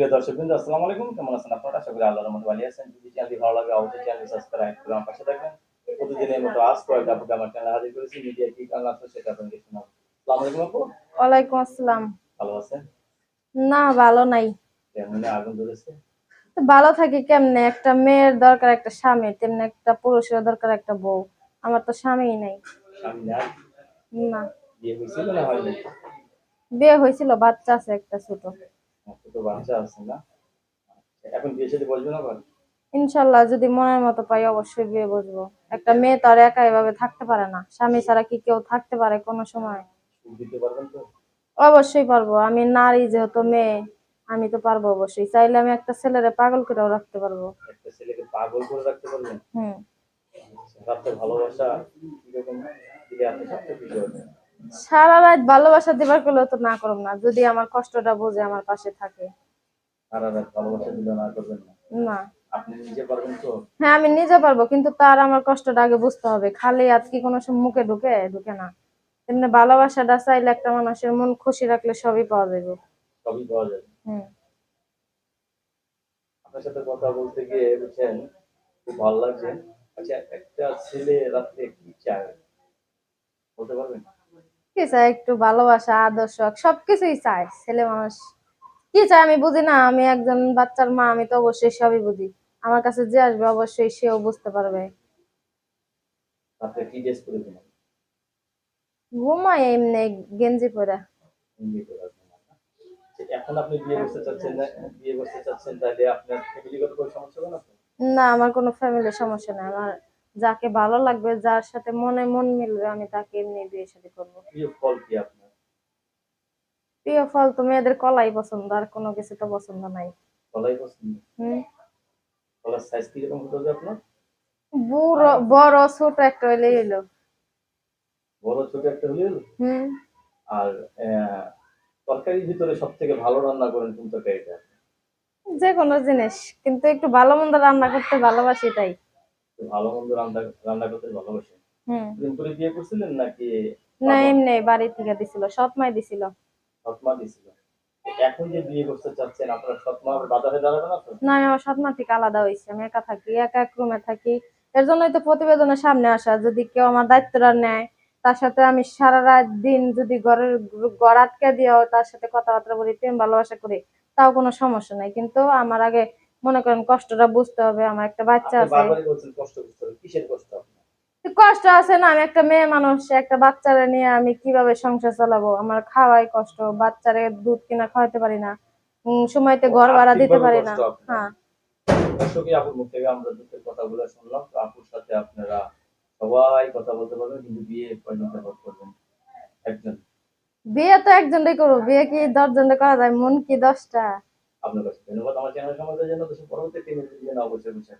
সুপ্রিয় দর্শকবৃন্দ আসসালামু আলাইকুম। কেমন আছেন আপনারা? আশা করি আল্লাহর রহমতে ভালো আছেন। যদি চ্যানেলটি ভালো লাগে অবশ্যই চ্যানেল সাবস্ক্রাইব করে আমার পাশে থাকবেন। প্রতিদিনের মতো আজ কয়েক আপুকে আমার চ্যানেলে হাজির করেছি। মিডিয়া কি কারণ আছে সেটা আপনাকে শোনাবো। আসসালামু আলাইকুম আপু। ওয়ালাইকুম আসসালাম। ভালো আছেন? না ভালো নাই। কেমন আগুন ধরেছে? ভালো থাকি কেমনে? একটা মেয়ের দরকার একটা স্বামী তেমনি একটা পুরুষের দরকার একটা বউ। আমার তো স্বামীই নাই। স্বামী নাই? না। বিয়ে হয়েছিল না হয়নি? বিয়ে হয়েছিল বাচ্চা আছে একটা ছোট। ছোট বাচ্চা আছে না। এখন বিয়ে সাথে বসবেন আবার? ইনশাল্লাহ যদি মনের মতো পাই অবশ্যই বিয়ে বসবো। একটা মেয়ে তো আর একা এভাবে থাকতে পারে না। স্বামী ছাড়া কি কেউ থাকতে পারে কোনো সময়? অবশ্যই পারব। আমি নারী যেহেতু মেয়ে আমি তো পারব অবশ্যই। চাইলে আমি একটা ছেলেরে পাগল করেও রাখতে পারব। একটা ছেলেকে পাগল করে রাখতে পারবেন? হুম। ভালোবাসা আপনি সবচেয়ে সারা রাত ভালোবাসা দিবার করলেও তো না করব না যদি আমার কষ্টটা বুঝে আমার পাশে থাকে। সারা রাত ভালোবাসা দিলে না করবেন না? না। আপনি নিজে পারবেন তো? হ্যাঁ আমি নিজে পারব কিন্তু তার আমার কষ্টটা আগে বুঝতে হবে। খালি আজকে কোনো সময় মুখে ঢুকে ঢুকে না। তেমনি ভালোবাসাটা চাইলে একটা মানুষের মন খুশি রাখলে সবই পাওয়া যাবে সবই পাওয়া যাবে। হুম। আপনার সাথে কথা বলতে গিয়ে বুঝছেন খুব ভালো লাগছে। আচ্ছা একটা ছেলে রাত্রে কি চায়? বলতে পারবেন? কি চাই একটু ভালোবাসা আদর্শ সবকিছুই চাই ছেলে মানুষ। কি চাই আমি বুঝি না আমি একজন বাচ্চার মা আমি তো অবশ্যই সবই বুঝি। আমার কাছে যে আসবে অবশ্যই সেও বুঝতে পারবে। ঘুমাই এমনি গেঞ্জি পরে। না। এখন আপনি বিয়ে করতে চাচ্ছেন না বিয়ে করতে চাচ্ছেন তাহলে আপনার ফ্যামিলিগত কোনো সমস্যা হবে না তো? না আমার কোনো ফ্যামিলির সমস্যা নাই আমার যাকে ভালো লাগবে যার সাথে মনে মন মিলবে আমি তাকে এমনি বিয়ে শাদী করব। প্রিয় ফল কি তো মেয়েদের কলাই পছন্দ আর কোনো কিছু তো পছন্দ নাই। ফলাই পছন্দ? হুম। ফলার সাইজ কীরকম হতে হবে আপনার? বুড়ো বড় ছোট একটা হইলেই হইল বড় ছোট একটা হলে হলো। হুম। আর তরকারির ভিতরে ভালো রান্না করেন কোন তরকারিটা? যে কোনো জিনিস কিন্তু একটু ভালো মন্দ রান্না করতে ভালোবাসি তাই। ভালো মন্দ রান্না রান্না করতে করে বিয়ে করছিলেন নাকি না এমনি বাড়ি থেকে দিছিল সৎ মাই দিছিল। দিছিল। এখন যে বিয়ে করতে চাচ্ছেন আপনার বাধা দাঁড়াবে না তো? না আমার সৎ মা থেকে আলাদা হয়েছি আমি একা থাকি একা এক রুমে থাকি। এর জন্যই তো প্রতিবেদনের সামনে আসা যদি কেউ আমার দায়িত্বটা নেয় তার সাথে আমি সারা রাত দিন যদি ঘরের ঘর আটকে দিয়েও তার সাথে কথাবার্তা বলি প্রেম ভালোবাসা করি তাও কোনো সমস্যা নাই। কিন্তু আমার আগে মনে করেন কষ্টটা বুঝতে হবে আমার একটা বাচ্চা আছে। কষ্ট আছে না আমি একটা মেয়ে মানুষ একটা বাচ্চারে নিয়ে আমি কীভাবে সংসার চালাবো? আমার খাওয়াই কষ্ট বাচ্চারে দুধ কিনা খাওয়াতে পারি না সময়তে ঘর ভাড়া দিতে পারি না। হ্যাঁ। দর্শকই আপুর মুখ থেকে আমরা দুঃখের কথাগুলো শুনলাম তো আপুর সাথে আপনারা সবাই কথা বলতে পারবেন কিন্তু বিয়ে পর্যন্ত করবেন একজন। বিয়ে তো একজনটাই করব বিয়ে কি দশজনে করা যায়? মন কি দশটা? আপনার কাছে ধন্যবাদ। আমার চ্যানেল সম্বন্ধে জন্য দেশের পরবর্তী টিমের জন্য অবশ্যই বুঝে